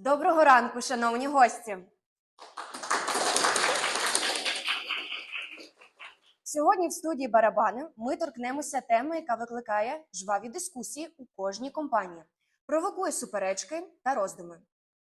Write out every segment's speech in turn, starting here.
Доброго ранку, шановні гості. Сьогодні в студії Барабани ми торкнемося теми, яка викликає жваві дискусії у кожній компанії, провокує суперечки та роздуми.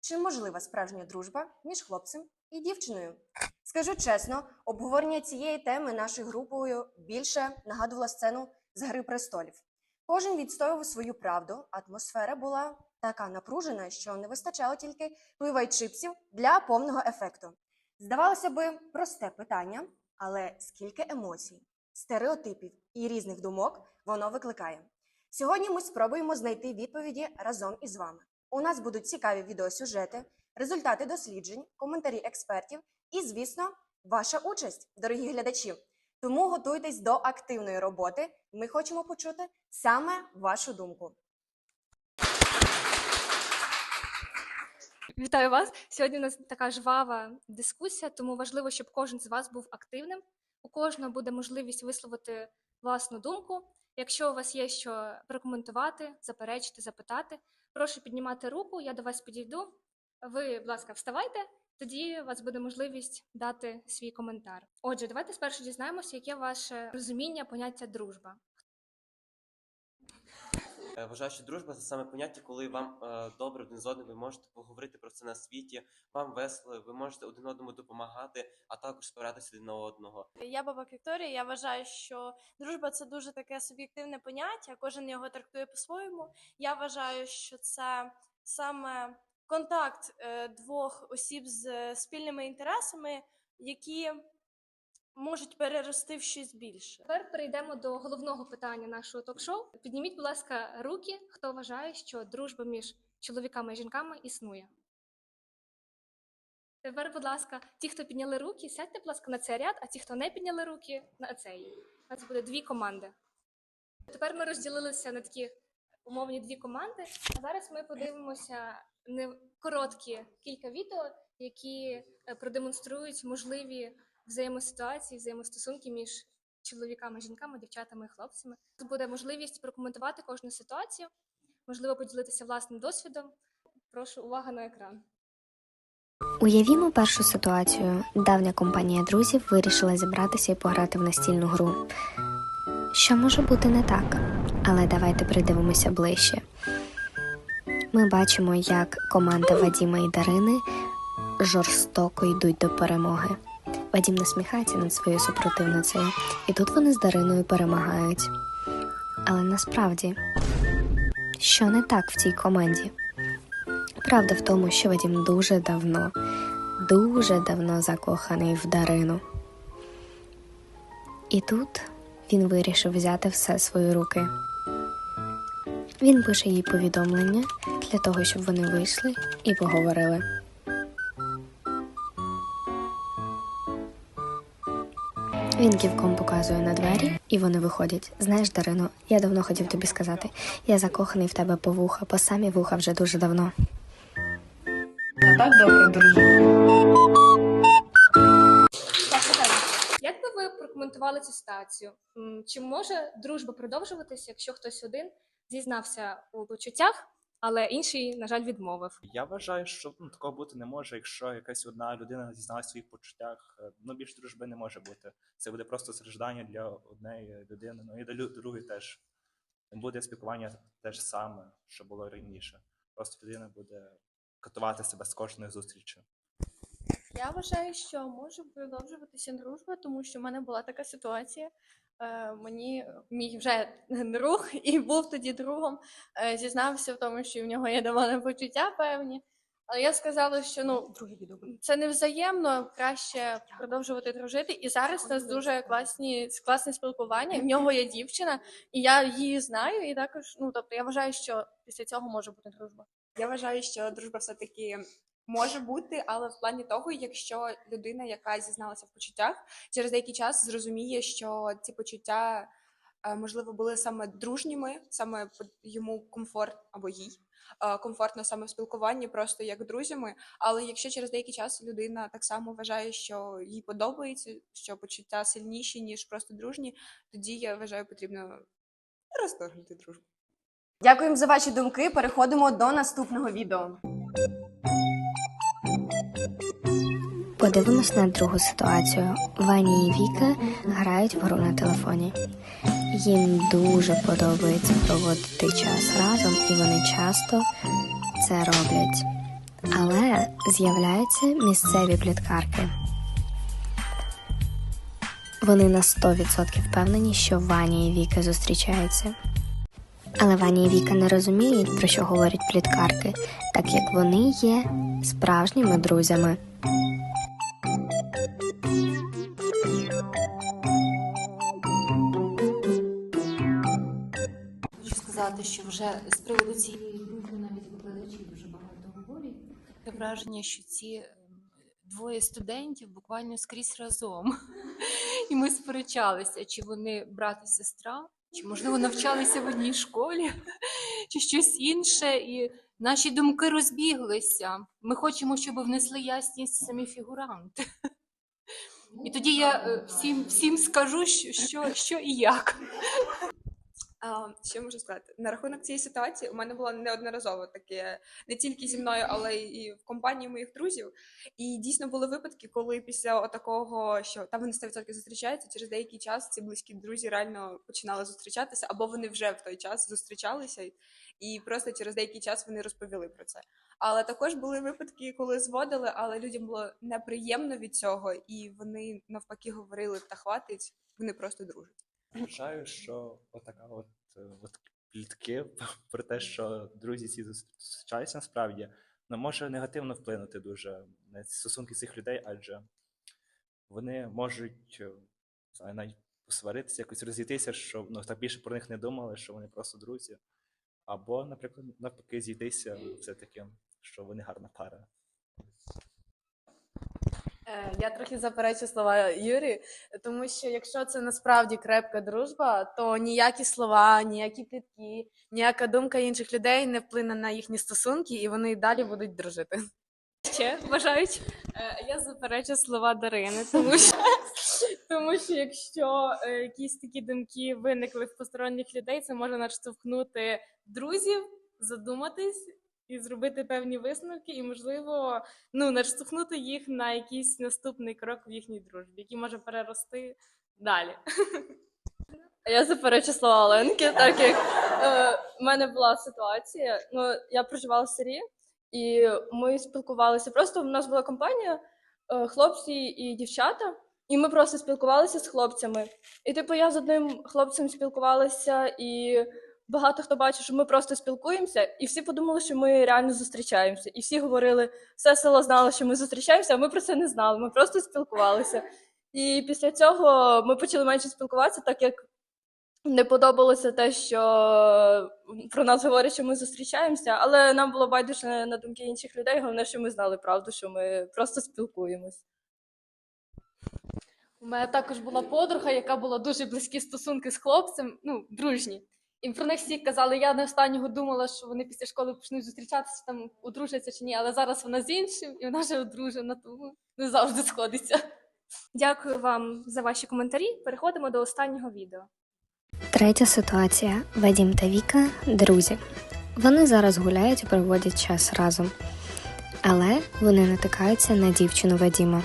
Чи можлива справжня дружба між хлопцем і дівчиною? Скажу чесно, обговорення цієї теми нашою групою більше нагадувало сцену з Гри престолів. Кожен відстоював свою правду. Атмосфера була така напружена, що не вистачало тільки пива й чипсів для повного ефекту. Здавалося би, просте питання, але скільки емоцій, стереотипів і різних думок воно викликає. Сьогодні ми спробуємо знайти відповіді разом із вами. У нас будуть цікаві відеосюжети, результати досліджень, коментарі експертів і, звісно, ваша участь, дорогі глядачі. Тому готуйтесь до активної роботи. Ми хочемо почути саме вашу думку. Вітаю вас! Сьогодні у нас така жвава дискусія, тому важливо, щоб кожен з вас був активним. У кожного буде можливість висловити власну думку. Якщо у вас є що прокоментувати, заперечити, запитати, прошу піднімати руку, я до вас підійду. Ви, будь ласка, вставайте, тоді у вас буде можливість дати свій коментар. Отже, давайте спершу дізнаємося, яке ваше розуміння поняття дружба. Е, Вважаю, що дружба це саме поняття, коли вам е, добре один з одним, ви можете поговорити про це на світі, вам весело, ви можете один одному допомагати, а також спиратися один на одного. Я бабак Вікторія. Я вважаю, що дружба це дуже таке суб'єктивне поняття. Кожен його трактує по-своєму. Я вважаю, що це саме контакт е, двох осіб з спільними інтересами, які можуть перерости в щось більше. Тепер перейдемо до головного питання нашого ток-шоу. Підніміть, будь ласка, руки, хто вважає, що дружба між чоловіками і жінками існує. Тепер, будь ласка, ті, хто підняли руки, сядьте, будь ласка, на цей ряд, а ті, хто не підняли руки, на цей. У нас буде дві команди. Тепер ми розділилися на такі умовні дві команди. А зараз ми подивимося не короткі кілька відео, які е, продемонструють можливі взаємоситуації, взаємостосунки між чоловіками, жінками, дівчатами і хлопцями. Тут буде можливість прокоментувати кожну ситуацію, можливо, поділитися власним досвідом. Прошу увага на екран. Уявімо першу ситуацію. Давня компанія друзів вирішила зібратися і пограти в настільну гру. Що може бути не так? Але давайте придивимося ближче. Ми бачимо, як команда Вадіма і Дарини жорстоко йдуть до перемоги. Вадім насміхається над своєю супротивницею, і тут вони з Дариною перемагають. Але насправді, що не так в цій команді? Правда в тому, що Вадім дуже давно, дуже давно закоханий в Дарину. І тут він вирішив взяти все свої руки. Він пише їй повідомлення для того, щоб вони вийшли і поговорили. Він ківком показує на двері, і вони виходять. Знаєш, Дарино, я давно хотів тобі сказати, я закоханий в тебе по вуха, по самі вуха вже дуже давно. А так добре дружити. Так. Як би ви прокоментували цю ситуацію? Чи може дружба продовжуватися, якщо хтось один зізнався у почуттях, але інший, на жаль, відмовив? Я вважаю, що ну, такого бути не може, якщо якась одна людина зізналась в своїх почуттях. е, Ну більш дружби не може бути. Це буде просто страждання для однієї людини. Ну і для другої теж буде спілкування те ж саме, що було раніше. Просто людина буде катувати себе з кожної зустрічі. Я вважаю, що може продовжуватися дружба, тому що в мене була така ситуація. Е, мені мій вже друг і був тоді другом, е, зізнався в тому, що в нього є до мене почуття певні. Але я сказала, що ну це не взаємно, краще продовжувати дружити. І зараз у нас дуже класні класне спілкування. В нього є дівчина, і я її знаю. І також, ну тобто, я вважаю, що після цього може бути дружба. Я вважаю, що дружба все-таки може бути, але в плані того, якщо людина, яка зізналася в почуттях, через деякий час зрозуміє, що ці почуття е, можливо були саме дружніми, саме йому комфорт або їй. е, Комфортно саме в спілкуванні, просто як друзями. Але якщо через деякий час людина так само вважає, що їй подобається, що почуття сильніші, ніж просто дружні, тоді я вважаю, потрібно розторгнути дружбу. Дякуємо за ваші думки. Переходимо до наступного відео. Подивимось на другу ситуацію. Ваня і Віка грають в гру на телефоні. Їм дуже подобається проводити час разом, і вони часто це роблять. Але з'являються місцеві пліткарки. Вони на 100% впевнені, що Ваня і Віка зустрічаються. Але Ваня і Віка не розуміють, про що говорять пліткарки, так як вони є справжніми друзями. Хочу сказати, що вже з приводу цієї групи навіть викладачі дуже багато говорять. Таке враження, що ці ем, двоє студентів буквально скрізь разом. І ми сперечалися, чи вони брат і сестра, чи можливо навчалися в одній школі, чи щось інше. І наші думки розбіглися. Ми хочемо, щоб внесли ясність самі фігуранти. І тоді я е, всім, всім скажу, що, що, що і як. Що можу сказати? На рахунок цієї ситуації у мене було неодноразово таке не тільки зі мною, але і в компанії моїх друзів. І дійсно були випадки, коли після такого, що там вони 100% зустрічаються, через деякий час ці близькі друзі реально починали зустрічатися, або вони вже в той час зустрічалися, і просто через деякий час вони розповіли про це. Але також були випадки, коли зводили, але людям було неприємно від цього, і вони навпаки говорили: та хватить, вони просто дружать. Вважаю, що отака от, е, от плітки про те, що друзі ці зустрічаються насправді, ну, може негативно вплинути дуже на стосунки цих людей, адже вони можуть е, навіть посваритися, якось розійтися, щоб ну, так більше про них не думали, що вони просто друзі. Або, наприклад, навпаки, зійтися все-таки, що вони гарна пара. Е, Я трохи заперечу слова Юрі, тому що якщо це насправді крепка дружба, то ніякі слова, ніякі плітки, ніяка думка інших людей не вплине на їхні стосунки, і вони й далі будуть дружити. Ще вважають. Е, Я заперечу слова Дарини, тому що, тому що якщо е, якісь такі думки виникли в посторонніх людей, це може наштовхнути друзів, задуматись і зробити певні висновки, і, можливо, ну, наштовхнути їх на якийсь наступний крок в їхній дружбі, який може перерости далі. Я заперечу слова Оленки, так як е, в мене була ситуація. Ну, я проживала в селі, і ми спілкувалися. Просто в нас була компанія, е, хлопці і дівчата, і ми просто спілкувалися з хлопцями. І типу, я з одним хлопцем спілкувалася, і багато хто бачив, що ми просто спілкуємося, і всі подумали, що ми реально зустрічаємося. І всі говорили, все село знало, що ми зустрічаємося, а ми про це не знали. Ми просто спілкувалися. І після цього ми почали менше спілкуватися, так як не подобалося те, що про нас говорять, що ми зустрічаємося, але нам було байдуже на думки інших людей. Головне, що ми знали правду, що ми просто спілкуємось. У мене також була подруга, яка була дуже близькі стосунки з хлопцем, ну, дружні. І про них всі казали, я на останнього думала, що вони після школи почнуть зустрічатися, там одружаться чи ні, але зараз вона з іншим, і вона вже одружена, тому не завжди сходиться. Дякую вам за ваші коментарі. Переходимо до останнього відео. Третя ситуація. Вадім та Віка друзі. Вони зараз гуляють і проводять час разом. Але вони натикаються на дівчину Вадіма.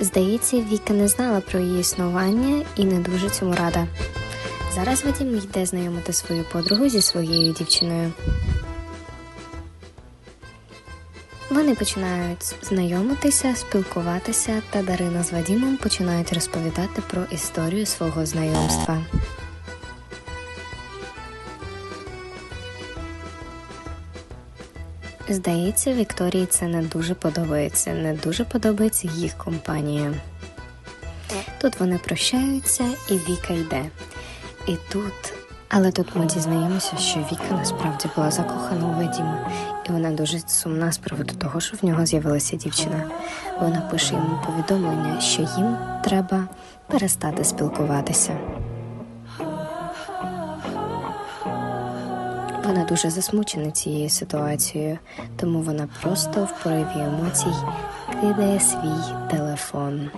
Здається, Віка не знала про її існування і не дуже цьому рада. Зараз Вадім йде знайомити свою подругу зі своєю дівчиною. Вони починають знайомитися, спілкуватися, та Дарина з Вадімом починають розповідати про історію свого знайомства. Здається, Вікторії це не дуже подобається, не дуже подобається їх компанія. Тут вони прощаються, і Віка йде. І тут, але тут ми дізнаємося, що Віка насправді була закохана у Вадіма, і вона дуже сумна з приводу того, що в нього з'явилася дівчина. Вона пише йому повідомлення, що їм треба перестати спілкуватися. Вона дуже засмучена цією ситуацією, тому вона просто в пориві емоцій кидає свій телефон.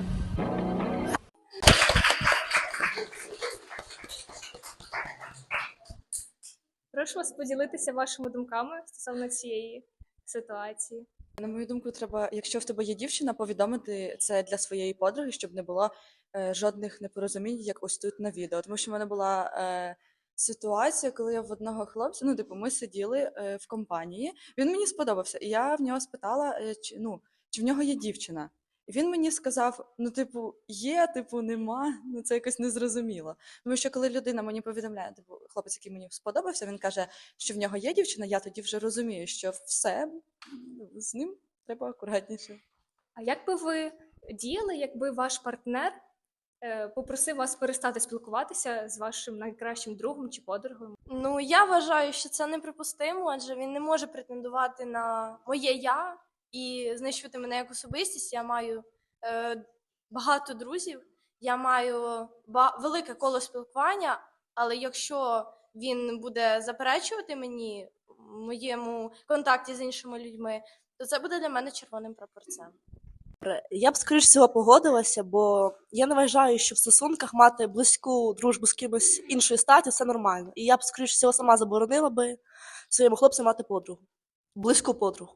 Прошу вас поділитися вашими думками стосовно цієї ситуації. На мою думку, треба, якщо в тебе є дівчина, повідомити це для своєї подруги, щоб не було е, жодних непорозумінь, як ось тут на відео. Тому що в мене була е, ситуація, коли я в одного хлопця, ну, типу, ми сиділи е, в компанії, він мені сподобався, і я в нього спитала, е, чи, ну, чи в нього є дівчина. І він мені сказав: ну, типу, є, типу, нема. Ну, це якось незрозуміло. Тому що коли людина мені повідомляє, типу, хлопець, який мені сподобався, він каже, що в нього є дівчина, я тоді вже розумію, що все ну, з ним треба акуратніше. А як би ви діяли, якби ваш партнер е, попросив вас перестати спілкуватися з вашим найкращим другом чи подругою? Ну, я вважаю, що це неприпустимо, адже він не може претендувати на моє я і знищувати мене як особистість. Я маю е, багато друзів, я маю велике коло спілкування, але якщо він буде заперечувати мені моєму контакті з іншими людьми, то це буде для мене червоним прапорцем. Я б скоріш всього погодилася, бо я не вважаю, що в стосунках мати близьку дружбу з кимось іншої статі це нормально. І я б скоріш всього сама заборонила би своєму хлопцю мати подругу, близьку подругу.